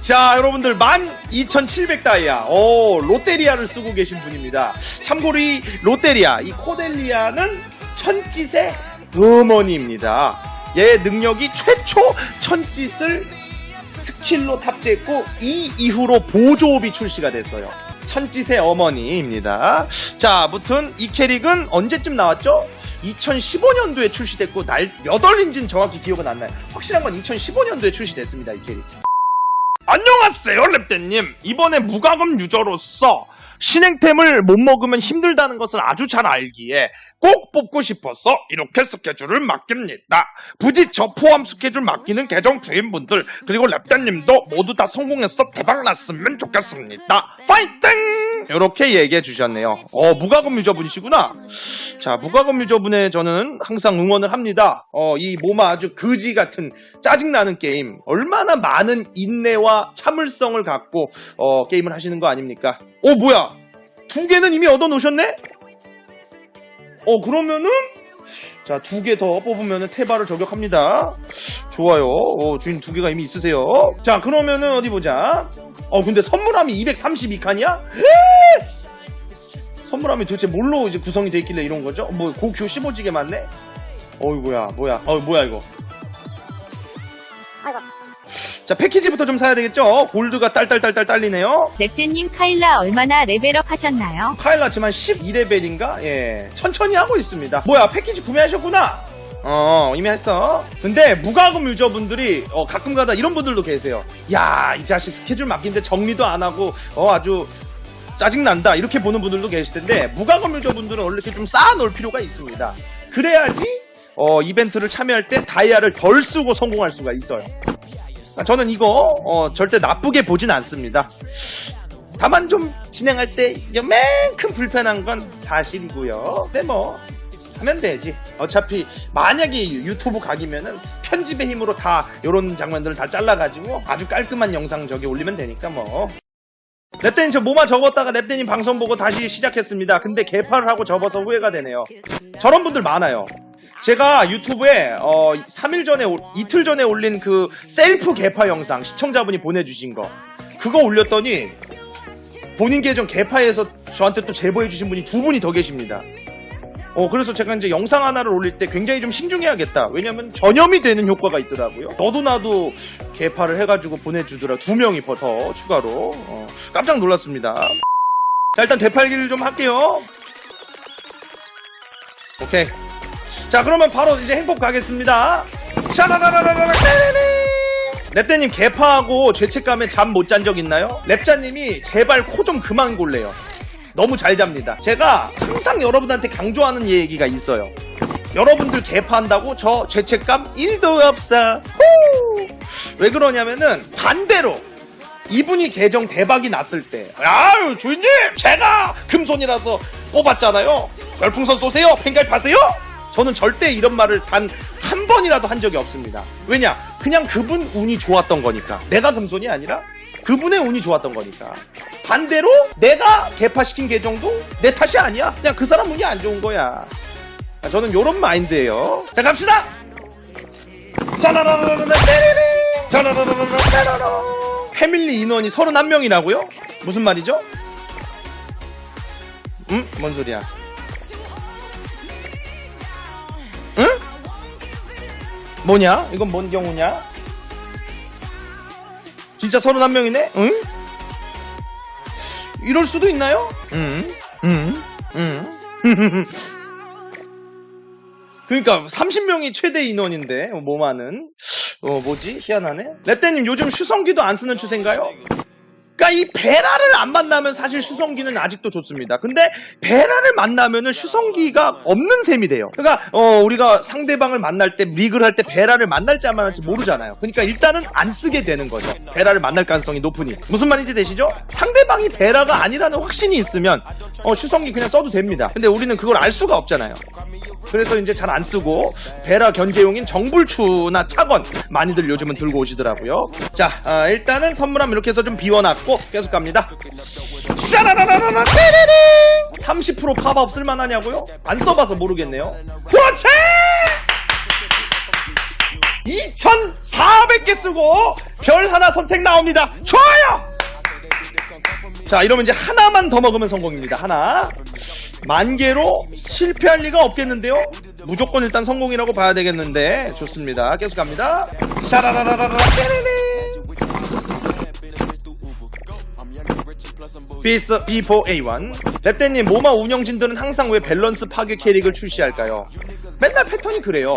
자, 여러분들 12,700다이아. 오, 롯데리아를 쓰고 계신 분입니다. 참고로 이 롯데리아, 이 코델리아는 천짓의 어머니입니다. 얘 능력이 최초 천짓을 스킬로 탑재했고 이 이후로 보조업이 출시가 됐어요. 천짓의 어머니입니다. 자, 아무튼 이 캐릭은 언제쯤 나왔죠? 2015년도에 출시됐고 날 몇 월인지는 정확히 기억은 안 나요. 확실한 건 2015년도에 출시됐습니다. 이 캐릭. 안녕하세요, 랩대님. 이번에 무과금 유저로서 신행템을 못 먹으면 힘들다는 것을 아주 잘 알기에 꼭 뽑고 싶어서 이렇게 스케줄을 맡깁니다. 부디 저 포함 스케줄 맡기는 계정 주인분들 그리고 랩대님도 모두 다 성공해서 대박 났으면 좋겠습니다. 파이팅! 이렇게 얘기해 주셨네요. 어, 무과금 유저분이시구나. 자, 무과금 유저분의 저는 항상 응원을 합니다. 어, 이 모마 아주 거지 같은 짜증나는 게임. 얼마나 많은 인내와 참을성을 갖고, 어, 게임을 하시는 거 아닙니까? 어, 뭐야? 두 개는 이미 얻어 놓으셨네? 어, 그러면은, 자, 두 개 더 뽑으면은 테바를 저격합니다. 좋아요. 어, 주인 두 개가 이미 있으세요. 자, 그러면은 어디 보자. 어, 근데 선물함이 232칸이야? 선물함이 도대체 뭘로 이제 구성이 돼 있길래 이런 거죠? 뭐 고큐 15지게 맞네? 어이구야, 뭐야? 어, 뭐야 이거? 자, 패키지부터 좀 사야 되겠죠? 골드가 딸딸딸딸 딸리네요. 랩트님 카일라 얼마나 레벨업 하셨나요? 카일라 지만 12레벨인가? 예. 천천히 하고 있습니다. 뭐야, 패키지 구매하셨구나? 어, 이미 했어. 근데 무과금 유저분들이 어, 가끔 가다 이런 분들도 계세요. 야, 이 자식 스케줄 맡긴데 정리도 안 하고, 어, 아주 짜증난다. 이렇게 보는 분들도 계실 텐데, 무과금 유저분들은 원래 이렇게 좀 쌓아놓을 필요가 있습니다. 그래야지, 어, 이벤트를 참여할 때 다이아를 덜 쓰고 성공할 수가 있어요. 아, 저는 이거, 어, 절대 나쁘게 보진 않습니다. 다만 좀 진행할 때 이만큼 불편한 건 사실이고요. 근데 뭐 하면 되지. 어차피 만약에 유튜브 각이면은 편집의 힘으로 다 이런 장면들을 다 잘라가지고 아주 깔끔한 영상 저기 올리면 되니까 뭐. 랩대님 저 뭐만 접었다가 랩대님 방송 보고 다시 시작했습니다. 근데 개파를 하고 접어서 후회가 되네요. 저런 분들 많아요. 제가 유튜브에 어 3일 전에 올- 이틀 전에 올린 그 셀프 개파 영상 시청자분이 보내주신 거 그거 올렸더니 본인 계정 개파에서 저한테 또 제보해 주신 분이 두 분이 더 계십니다. 어, 그래서 제가 이제 영상 하나를 올릴 때 굉장히 좀 신중해야겠다. 왜냐면 전염이 되는 효과가 있더라고요. 너도 나도 개파를 해가지고 보내주더라. 두 명이 더 추가로. 어, 깜짝 놀랐습니다. 자, 일단 되팔기를 좀 할게요. 오케이. 자, 그러면 바로 이제 행복 가겠습니다. 샤라라라라라 랩대님 개파하고 죄책감에 잠 못 잔 적 있나요? 랩자님이 제발 코 좀 그만 골래요. 너무 잘 잡니다. 제가 항상 여러분한테 강조하는 얘기가 있어요. 여러분들 개파한다고 저 죄책감 1도 없어. 후! 왜 그러냐면은 반대로 이분이 계정 대박이 났을 때, 아유 주인님 제가 금손이라서 뽑았잖아요. 별풍선 쏘세요, 팽갈 파세요. 저는 절대 이런 말을 단 한 번이라도 한 적이 없습니다. 왜냐? 그냥 그분 운이 좋았던 거니까. 내가 금손이 아니라 그분의 운이 좋았던 거니까. 반대로 내가 개파시킨 계정도 내 탓이 아니야. 그냥 그 사람 운이 안 좋은 거야. 아, 저는 요런 마인드예요. 자 갑시다. 패밀리 인원이 31명이라고요? 무슨 말이죠? 응? 뭔 소리야? 응? 뭐냐? 이건 뭔 경우냐? 진짜 31명이네? 응? 이럴 수도 있나요? 응? 응? 응? 그러니까 30명이 최대 인원인데 뭐마는 어 뭐지 희한하네 랩대님 요즘 슈성기도 안 쓰는 추세인가요? 그러니까 이 베라를 안 만나면 사실 슈성기는 아직도 좋습니다. 근데 베라를 만나면은 슈성기가 없는 셈이 돼요. 그러니까 어, 우리가 상대방을 만날 때 리그를 할 때 베라를 만날지 안 만날지 모르잖아요. 그러니까 일단은 안 쓰게 되는 거죠. 베라를 만날 가능성이 높으니 무슨 말인지 되시죠? 상대방이 베라가 아니라는 확신이 있으면 어, 슈성기 그냥 써도 됩니다. 근데 우리는 그걸 알 수가 없잖아요. 그래서 이제 잘 안 쓰고 베라 견제용인 정불추나 착원 많이들 요즘은 들고 오시더라고요. 자 아, 일단은 선물함 이렇게 해서 좀 비워놨고 계속 갑니다. 샤라라라라라 띠리링 30% 팝업 쓸만하냐고요? 안 써봐서 모르겠네요. 그렇지! 2,400개 쓰고 별 하나 선택 나옵니다. 좋아요! 자, 이러면 이제 하나만 더 먹으면 성공입니다. 하나. 만 개로 실패할 리가 없겠는데요? 무조건 일단 성공이라고 봐야 되겠는데. 좋습니다. 계속 갑니다. 샤라라라라라. B4A1 랩대님 모마 운영진들은 항상 왜 밸런스 파괴 캐릭을 출시할까요? 맨날 패턴이 그래요.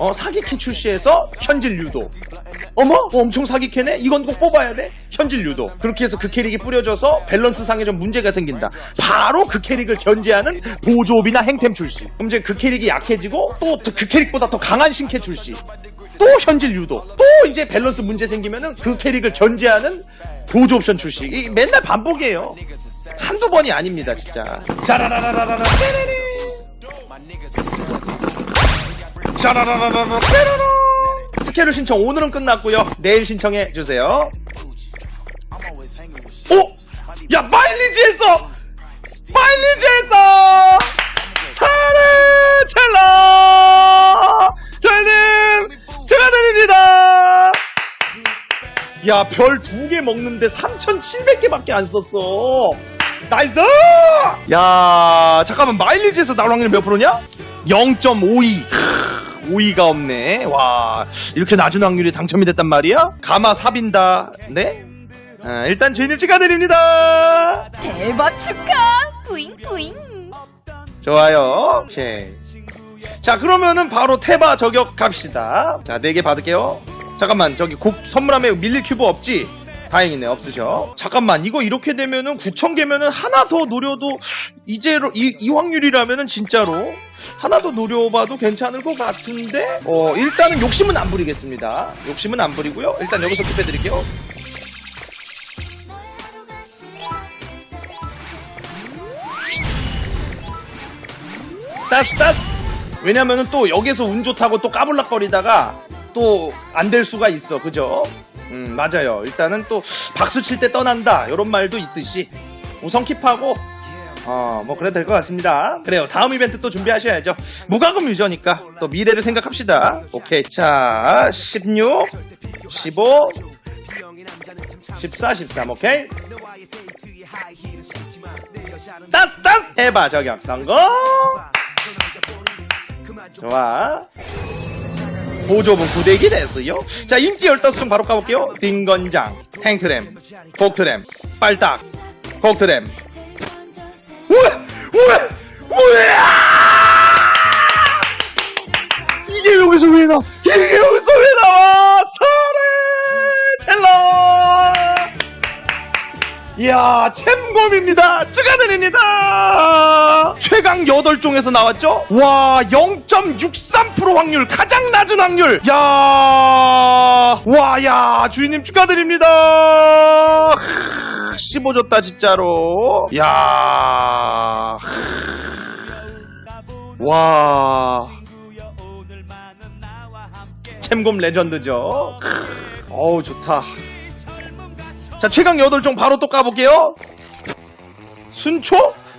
어 사기캐 출시해서 현질 유도. 어머 어, 엄청 사기캐네? 이건 꼭 뽑아야 돼? 현질 유도. 그렇게 해서 그 캐릭이 뿌려져서 밸런스 상에 좀 문제가 생긴다. 바로 그 캐릭을 견제하는 보조업이나 행템 출시. 그럼 이제 그 캐릭이 약해지고 또 그 캐릭보다 더 강한 신캐 출시 또 현질 유도 또 이제 밸런스 문제 생기면은 그 캐릭을 견제하는 보조 옵션 출시 이 맨날 반복이에요 한두 번이 아닙니다 진짜 자라라라라라 자라라라라라 스케줄 신청 오늘은 끝났고요 내일 신청해 주세요 오! 야 마일리지 했어! 마일리지 했어! 사랑 첼러! 야, 별 두 개 먹는데 3,700개밖에 안 썼어. 나이스! 야, 잠깐만, 마일리지에서 나올 확률 몇 프로냐? 0.52. 5위가 없네. 와, 이렇게 낮은 확률이 당첨이 됐단 말이야? 가마 삽인다. 네? 아, 일단 주인님 축하드립니다. 대박 축하! 뿌잉 뿌잉! 좋아요. 오케이. 자, 그러면은 바로 테바 저격 갑시다. 자, 4개 받을게요. 잠깐만, 저기 곡 선물함에 밀릴 큐브 없지? 다행이네, 없으셔. 잠깐만, 이거 이렇게 되면은 9,000개면은 하나 더 노려도, 이제로, 이, 이 확률이라면은 진짜로 하나 더 노려봐도 괜찮을 것 같은데? 어, 일단은 욕심은 안 부리겠습니다. 욕심은 안 부리고요. 일단 여기서 킵해드릴게요. 따스 따스 왜냐면은 또 여기서 운 좋다고 또 까불락거리다가 또 안 될 수가 있어. 그죠? 음 맞아요. 일단은 또 박수 칠 때 떠난다. 이런 말도 있듯이 우선 킵하고 어 뭐 그래도 될 것 같습니다. 그래요. 다음 이벤트 또 준비하셔야죠. 무과금 유저니까 또 미래를 생각합시다. 오케이. 자 16 15 14 13 오케이. 따스 따스 해봐. 저격 성공. 좋아. 보조분 구대기 됐어요. 자, 인기 15종 바로 까볼게요. 딩건장, 탱트램, 복트램, 빨딱, 복트램. 우와! 우와! 우와! 이게 여기서 왜 나와? 이게 이야, 챔검입니다. 축하드립니다. 최강 8종에서 나왔죠? 와, 0.63% 확률, 가장 낮은 확률. 야, 와, 야, 주인님 축하드립니다. 15줬다, 진짜로. 야, 와. 챔검 레전드죠. 어우, 좋다. 자, 최강 8종 바로 또 까볼게요. 순초?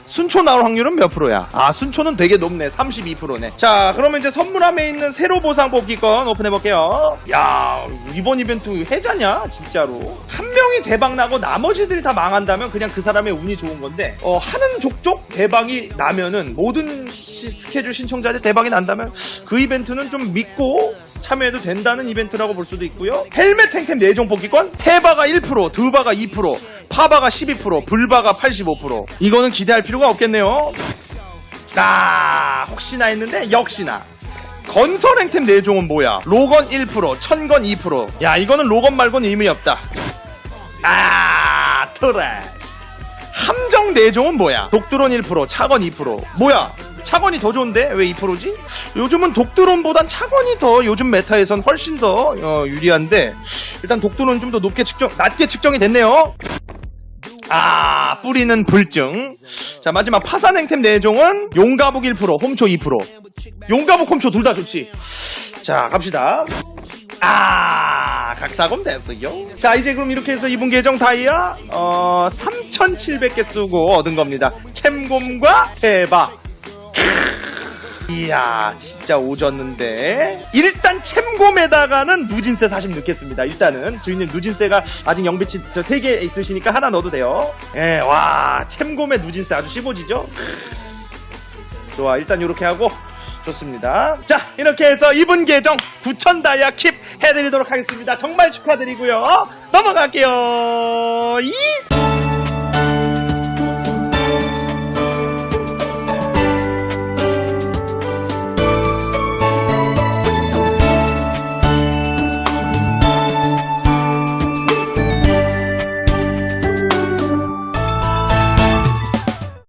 순초 나올 확률은 몇 프로야? 아, 순초는 되게 높네. 32%네. 자, 그러면 이제 선물함에 있는 새로 보상 뽑기권 오픈해볼게요. 야, 이번 이벤트 해자냐? 진짜로. 한 명이 대박나고 나머지들이 다 망한다면 그냥 그 사람의 운이 좋은 건데, 어, 하는 족족 대박이 나면은 모든 시- 스케줄 신청자들 대박이 난다면 그 이벤트는 좀 믿고 참여해도 된다는 이벤트라고 볼 수도 있고요. 헬멧 탱템 4종 뽑기권, 테바가 1%, 드바가 2%, 파바가 12%, 불바가 85%. 이거는 기대할 필요가 없겠네요. 아, 혹시나 했는데 역시나. 건설 행템 4종은 뭐야? 로건 1%, 천건 2%. 야, 이거는 로건 말고는 의미 없다. 아, 트래. 함정 4종은 뭐야? 독드론 1%, 차건 2%. 뭐야? 차건이 더 좋은데? 왜 2%지? 요즘은 독드론보단 차건이 더 요즘 메타에선 훨씬 더 어, 유리한데 일단 독드론은 좀더 높게 측정, 낮게 측정이 됐네요. 아, 뿌리는 불증. 자, 마지막 파산 행템 4종은 용가북 1%, 홈초 2%. 용가북, 홈초 둘 다 좋지. 자, 갑시다. 아, 각사검 됐어요. 자, 이제 그럼 이렇게 해서 이분 계정 다이아, 어, 3,700개 쓰고 얻은 겁니다. 챔곰과 대박. 이야 진짜 오졌는데. 일단 챔곰에다가는 누진세 40 넣겠습니다. 일단은 주인님 누진세가 아직 영배치 저 3개 있으시니까 하나 넣어도 돼요. 예와 챔곰의 누진세 아주 15지죠? 좋아 일단 이렇게 하고. 좋습니다. 자 이렇게 해서 이분 계정 9천 다이아 킵 해드리도록 하겠습니다. 정말 축하드리고요. 넘어갈게요. 이